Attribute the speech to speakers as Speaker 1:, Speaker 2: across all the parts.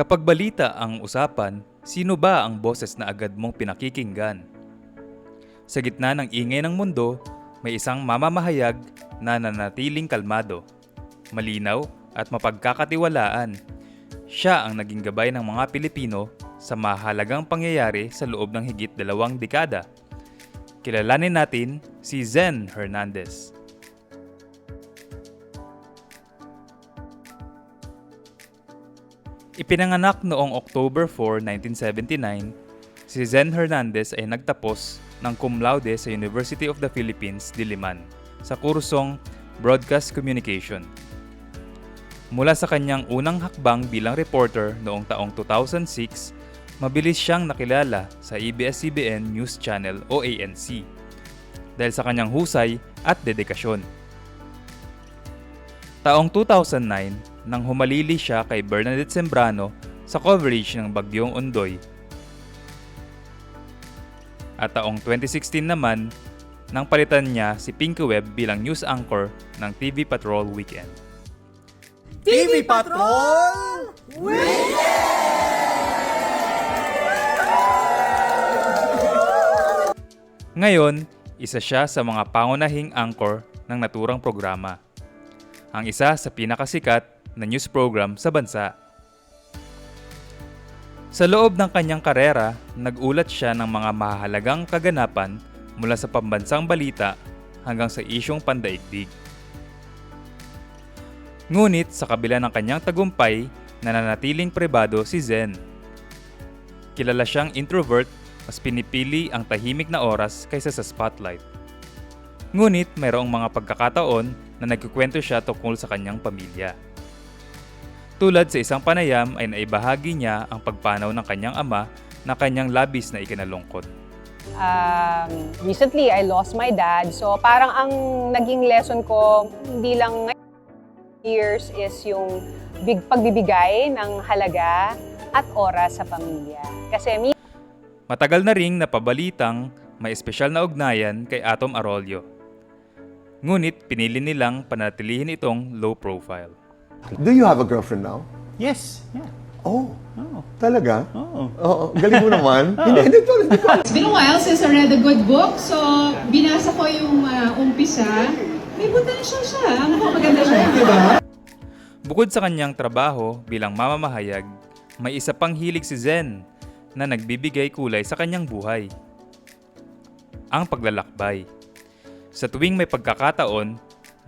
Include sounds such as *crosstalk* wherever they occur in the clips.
Speaker 1: Kapag balita ang usapan, sino ba ang boses na agad mong pinakikinggan? Sa gitna ng ingay ng mundo, may isang mamamahayag na nanatiling kalmado, malinaw at mapagkakatiwalaan. Siya ang naging gabay ng mga Pilipino sa mahalagang pangyayari sa loob ng higit dalawang dekada. Kilalanin natin si Zen Hernandez. Ipinanganak noong October 4, 1979, si Zen Hernandez ay nagtapos ng cum laude sa University of the Philippines, Diliman, sa kursong Broadcast Communication. Mula sa kanyang unang hakbang bilang reporter noong taong 2006, mabilis siyang nakilala sa ABS-CBN News Channel o ANC dahil sa kanyang husay at dedikasyon. Taong 2009, nang humalili siya kay Bernadette Sembrano sa coverage ng Bagyong Ondoy. At taong 2016 naman, nang palitan niya si Pinky Webb bilang news anchor ng TV Patrol Weekend.
Speaker 2: TV Patrol!
Speaker 1: Ngayon, isa siya sa mga pangunahing anchor ng naturang programa. Ang isa sa pinakasikat na news program sa bansa. Sa loob ng kanyang karera, nagulat siya ng mga mahalagang kaganapan mula sa pambansang balita hanggang sa isyong pandaigdig. Ngunit sa kabila ng kanyang tagumpay, nananatiling pribado si Zen. Kilala siyang introvert, mas pinipili ang tahimik na oras kaysa sa spotlight. Ngunit mayroong mga pagkakataon na nagkukwento siya tungkol sa kanyang pamilya. Tulad sa isang panayam ay naibahagi niya ang pagpanaw ng kanyang ama na kanyang labis na ikinalungkot.
Speaker 3: Um, recently, I lost my dad. So parang ang naging lesson ko, hindi lang years is yung big pagbibigay ng halaga at oras sa pamilya. Kasi mi-
Speaker 1: Matagal na ring napabalitang may espesyal na ugnayan kay Atom Arroyo. Ngunit pinili nilang panatilihin itong low profile.
Speaker 2: Do you have a girlfriend now?
Speaker 4: Yes. Yeah.
Speaker 2: Oh,
Speaker 4: Oh.
Speaker 2: talaga?
Speaker 4: Oo.
Speaker 2: Oo, galing mo naman. *laughs* hindi, hindi to, hindi ko.
Speaker 5: It's been a while since I read a good book, so binasa ko yung ah, umpisa. May potential siya. Ano po, maganda siya.
Speaker 1: Bukod sa kanyang trabaho bilang mamamahayag, may isa pang hilig si Zen na nagbibigay kulay sa kanyang buhay. Ang paglalakbay. Sa tuwing may pagkakataon,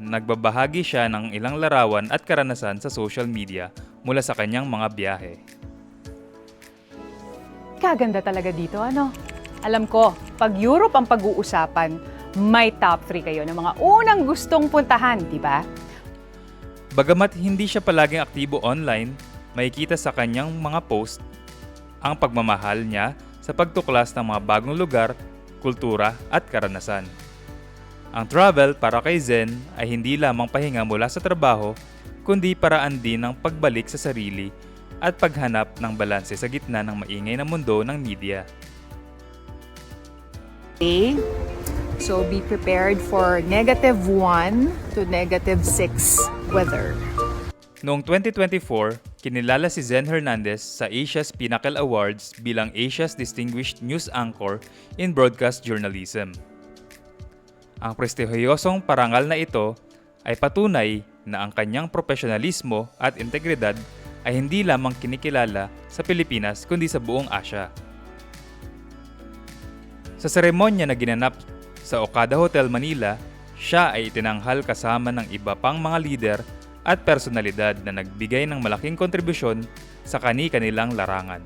Speaker 1: nagbabahagi siya ng ilang larawan at karanasan sa social media mula sa kanyang mga biyahe.
Speaker 6: Kaganda talaga dito, ano? Alam ko, pag Europe ang pag-uusapan, may top 3 kayo ng mga unang gustong puntahan, di ba?
Speaker 1: Bagamat hindi siya palaging aktibo online, makikita sa kanyang mga post ang pagmamahal niya sa pagtuklas ng mga bagong lugar, kultura at karanasan. Ang travel para kay Zen ay hindi lamang pahinga mula sa trabaho, kundi paraan din ng pagbalik sa sarili at paghanap ng balanse sa gitna ng maingay na mundo ng media.
Speaker 6: Okay. So be prepared for negative 1 to negative 6 weather.
Speaker 1: Noong 2024, kinilala si Zen Hernandez sa Asia's Pinnacle Awards bilang Asia's Distinguished News Anchor in Broadcast Journalism. Ang prestihiyosong parangal na ito ay patunay na ang kanyang profesionalismo at integridad ay hindi lamang kinikilala sa Pilipinas kundi sa buong Asya. Sa seremonya na ginanap sa Okada Hotel Manila, siya ay itinanghal kasama ng iba pang mga lider at personalidad na nagbigay ng malaking kontribusyon sa kani-kanilang larangan.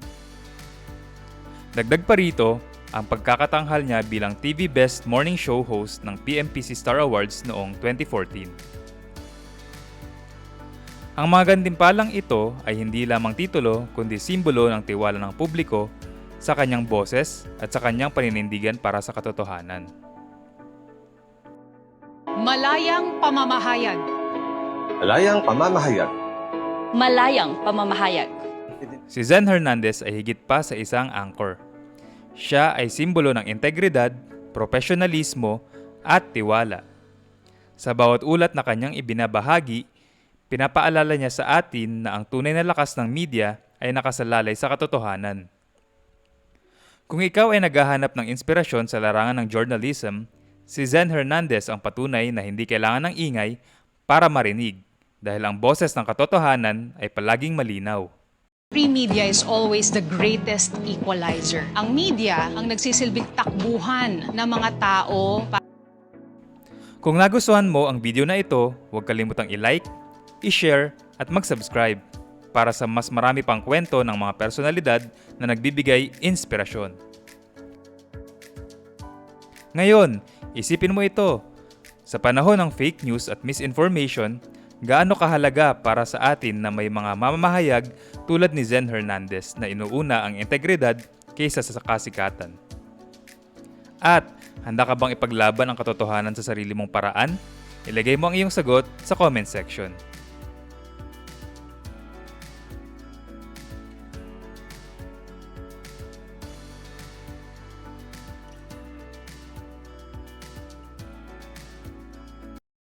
Speaker 1: Dagdag pa rito, ang pagkakatanghal niya bilang TV Best Morning Show host ng PMPC Star Awards noong 2014. Ang mga gantimpalang ito ay hindi lamang titulo kundi simbolo ng tiwala ng publiko sa kanyang boses at sa kanyang paninindigan para sa katotohanan.
Speaker 6: Malayang pamamahayag.
Speaker 7: Malayang pamamahayag.
Speaker 8: Malayang pamamahayag.
Speaker 1: Si Zen Hernandez ay higit pa sa isang anchor. Siya ay simbolo ng integridad, profesionalismo at tiwala. Sa bawat ulat na kanyang ibinabahagi, pinapaalala niya sa atin na ang tunay na lakas ng media ay nakasalalay sa katotohanan. Kung ikaw ay naghahanap ng inspirasyon sa larangan ng journalism, si Zen Hernandez ang patunay na hindi kailangan ng ingay para marinig dahil ang boses ng katotohanan ay palaging malinaw.
Speaker 4: Free media is always the greatest equalizer. Ang media ang nagsisilbing takbuhan ng mga tao
Speaker 1: Kung nagustuhan mo ang video na ito, huwag kalimutang i-like, i-share at mag-subscribe para sa mas marami pang kwento ng mga personalidad na nagbibigay inspirasyon. Ngayon, isipin mo ito. Sa panahon ng fake news at misinformation, gaano kahalaga para sa atin na may mga mamamahayag tulad ni Zen Hernandez na inuuna ang integridad kaysa sa kasikatan? At handa ka bang ipaglaban ang katotohanan sa sarili mong paraan? Ilagay mo ang iyong sagot sa comment section.